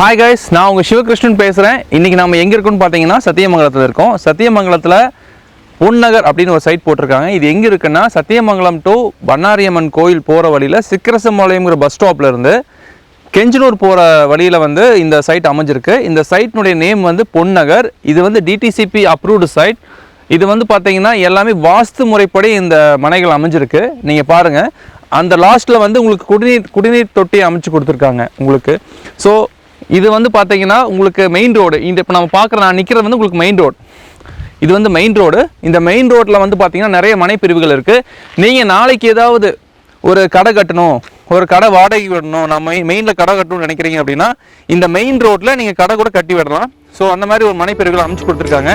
Hi guys நான் உங்கள் சிவகிருஷ்ணன் பேசுகிறேன் இன்றைக்கி நம்ம எங்கே இருக்கோம்னு பார்த்தீங்கன்னா சத்தியமங்கலத்தில் இருக்கோம். சத்தியமங்கலத்தில் பொன்னகர் அப்படின்னு ஒரு சைட் போட்டிருக்காங்க. இது எங்கே இருக்குன்னா சத்தியமங்கலம் டு பண்ணாரியம்மன் கோயில் போகிற வழியில் சிக்கரசம்பாளையங்கிற பஸ் ஸ்டாப்பில் இருந்து கெஞ்சனூர் போகிற வழியில் வந்து இந்த சைட் அமைஞ்சிருக்கு. இந்த சைட்னுடைய நேம் வந்து பொன்னகர் இது வந்து டிடிசிபி அப்ரூவ்டு சைட் இது வந்து பார்த்தீங்கன்னா எல்லாமே வாஸ்து முறைப்படி இந்த மனைகள் அமைஞ்சிருக்கு. நீங்கள் பாருங்கள் அந்த லாஸ்ட்டில் வந்து உங்களுக்கு குடிநீர் குடிநீர் தொட்டி அமைச்சு கொடுத்துருக்காங்க உங்களுக்கு. ஸோ இது வந்து பார்த்தீங்கன்னா உங்களுக்கு மெயின் ரோடு இந்த இப்போ நம்ம பார்க்குற நான் நிற்கிறது வந்து உங்களுக்கு மெயின் ரோடு இது வந்து மெயின் ரோடு இந்த மெயின் ரோட்டில் வந்து பார்த்தீங்கன்னா நிறைய மனைப்பிரிவுகள் இருக்குது நீங்கள் நாளைக்கு ஏதாவது ஒரு கடை கட்டணும் ஒரு கடை வாடகை விடணும் நான் மெயின் மெயினில் கடை கட்டணும்னு நினைக்கிறீங்க அப்படின்னா இந்த மெயின் ரோட்டில் நீங்கள் கடை கூட கட்டி விடலாம். ஸோ அந்த மாதிரி ஒரு மனைப்பிரிவுகள் அமைச்சு கொடுத்துருக்காங்க.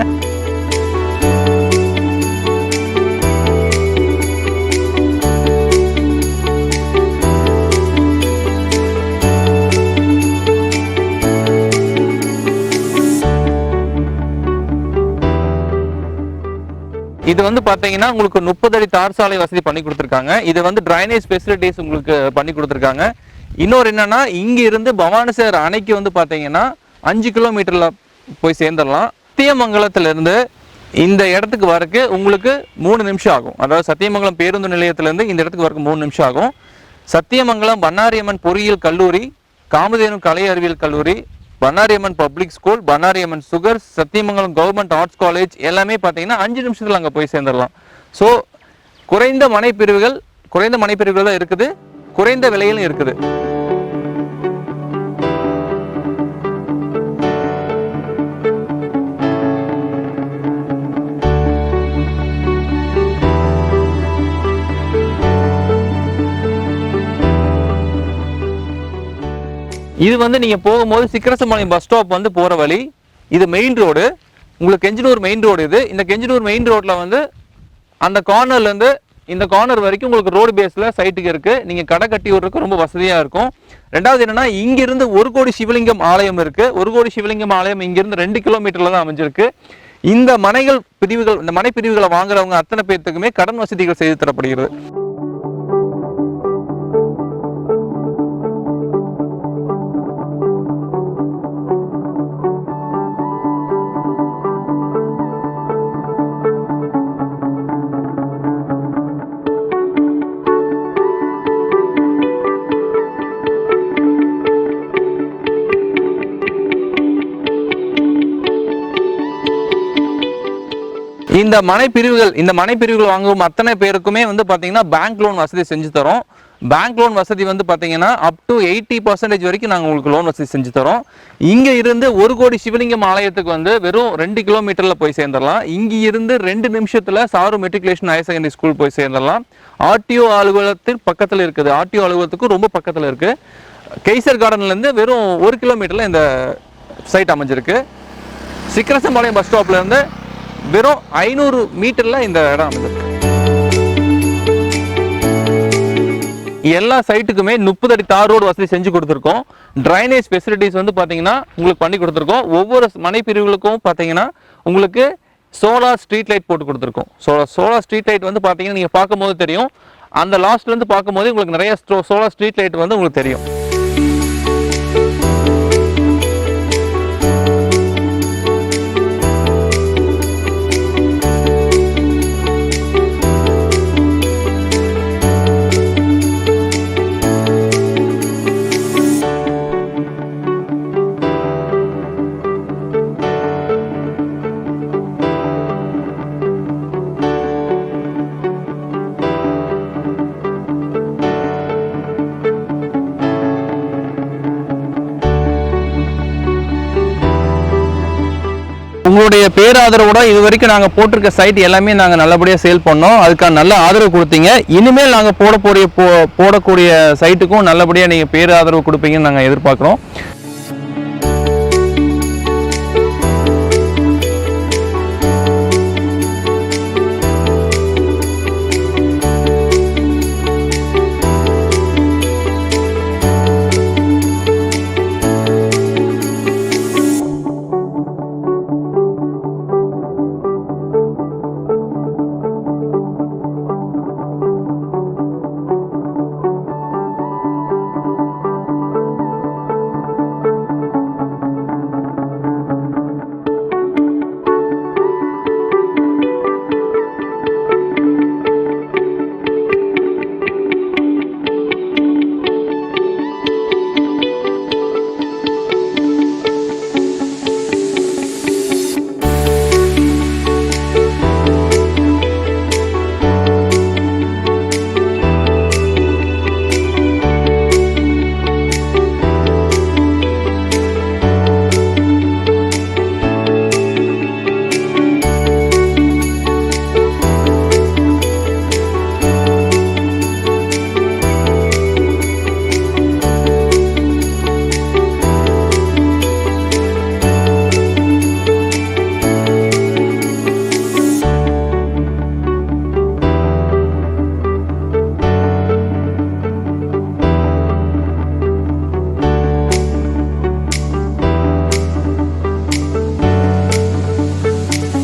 இது வந்து பாத்தீங்கன்னா உங்களுக்கு முப்பது அடி தார் சாலை வசதி பண்ணி கொடுத்துருக்காங்க. இது வந்து டிரைனேஜ் ஃபெசிலிட்டிஸ் உங்களுக்கு பண்ணி கொடுத்துருக்காங்க. இன்னொரு என்னன்னா இங்க இருந்து பவானிசார் அணைக்கு வந்து பாத்தீங்கன்னா அஞ்சு கிலோமீட்டர்ல போய் சேர்ந்துடலாம். சத்தியமங்கலத்துல இருந்து இந்த இடத்துக்கு வரக்கு உங்களுக்கு மூணு நிமிஷம் ஆகும். அதாவது சத்தியமங்கலம் பேருந்து நிலையத்திலேருந்து இந்த இடத்துக்கு வரக்கு மூணு நிமிஷம் ஆகும். சத்தியமங்கலம் பண்ணாரியம்மன் பொறியியல் கல்லூரி காமதேனு கலை அறிவியல் கல்லூரி Bannariamman public school Bannariamman sugar Sathyamangalam government arts college எல்லாமே பார்த்தீங்கன்னா அஞ்சு நிமிஷத்தில் அங்கே போய் சேர்ந்துடலாம். ஸோ குறைந்த மனைப்பிரிவுகள் குறைந்த மனைப்பிரிவுகள் தான் இருக்குது குறைந்த விலையிலும் இருக்குது. இது வந்து நீங்கள் போகும்போது சிக்கரசம்பாளையம் பஸ் ஸ்டாப் வந்து போகிற வழி. இது மெயின் ரோடு உங்களுக்கு கெஞ்சனூர் மெயின் ரோடு இது. இந்த கெஞ்சனூர் மெயின் ரோட்டில் வந்து அந்த கார்னர்லேருந்து இந்த கார்னர் வரைக்கும் உங்களுக்கு ரோடு பேஸில் சைட்டுக்கு இருக்குது நீங்கள் கடை கட்டி விடுறதுக்கு ரொம்ப வசதியாக இருக்கும். ரெண்டாவது என்னன்னா இங்கிருந்து ஒரு கோடி சிவலிங்கம் ஆலயம் இருக்குது ஒரு கோடி சிவலிங்கம் ஆலயம் இங்கிருந்து ரெண்டு கிலோமீட்டரில் தான் அமைஞ்சிருக்கு. இந்த மனைகள் பிரிவுகள் இந்த மனை பிரிவுகளை வாங்குறவங்க அத்தனை பேர்த்துக்குமே கடன் வசதிகள் செய்து தரப்படுகிறது. இந்த மனைப்பிரிவுகள் இந்த மனைப்பிரிவுகள் வாங்கும் அத்தனை பேருக்குமே வந்து பார்த்தீங்கன்னா பேங்க் லோன் வசதி செஞ்சு தரோம். பேங்க் லோன் வசதி வந்து பார்த்தீங்கன்னா அப் டு எயிட்டி பர்சன்டேஜ் வரைக்கும் நாங்கள் உங்களுக்கு லோன் வசதி செஞ்சு தரோம். இங்கே இருந்து ஒரு கோடி சிவலிங்கம் ஆலயத்துக்கு வந்து வெறும் ரெண்டு கிலோமீட்டரில் போய் சேர்ந்துடலாம். இங்கே இருந்து ரெண்டு நிமிஷத்தில் Charu matriculation higher secondary school போய் சேர்ந்துடலாம். ஆர்டிஓ அலுவலகத்தின் பக்கத்தில் இருக்குது. ஆர்டிஓ அலுவலகத்துக்கும் ரொம்ப பக்கத்தில் இருக்குது கெய்சர் கார்டன்லேருந்து வெறும் ஒரு கிலோமீட்டரில் இந்த சைட் அமைஞ்சிருக்கு. சிக்கரசம்பாளையம் பஸ் ஸ்டாப்லேருந்து வெறும் ஐநூறு மீட்டரில் இந்த இடம் அமைஞ்சிருக்கு எல்லா சைட்டுக்குமே முப்பது அடி தார் ரோடு வசதி செஞ்சு கொடுத்துருக்கோம். ட்ரைனேஜ் ஃபெசிலிட்டிஸ் வந்து பார்த்தீங்கன்னா உங்களுக்கு பண்ணி கொடுத்துருக்கோம். ஒவ்வொரு மனைப்பிரிவுகளுக்கும் பார்த்தீங்கன்னா உங்களுக்கு சோலார் ஸ்ட்ரீட் லைட் போட்டு கொடுத்துருக்கோம். சோலார் சோலார் ஸ்ட்ரீட் லைட் வந்து பார்த்தீங்கன்னா நீங்கள் பார்க்கும்போது தெரியும். அந்த லாஸ்ட்லேருந்து பார்க்கும்போது உங்களுக்கு நிறைய சோலார் ஸ்ட்ரீட் லைட் வந்து உங்களுக்கு தெரியும். உங்களுடைய பேராதரவோட இது வரைக்கும் நாங்கள் போட்டிருக்க சைட் எல்லாமே நாங்கள் நல்லபடியாக சேல் பண்ணோம். அதுக்கான நல்ல ஆதரவு கொடுத்தீங்க. இனிமேல் நாங்கள் போடக்கூடிய போ போடக்கூடிய சைட்டுக்கும் நல்லபடியாக நீங்கள் பேராதரவு கொடுப்பீங்கன்னு நாங்கள் எதிர்பார்க்குறோம்.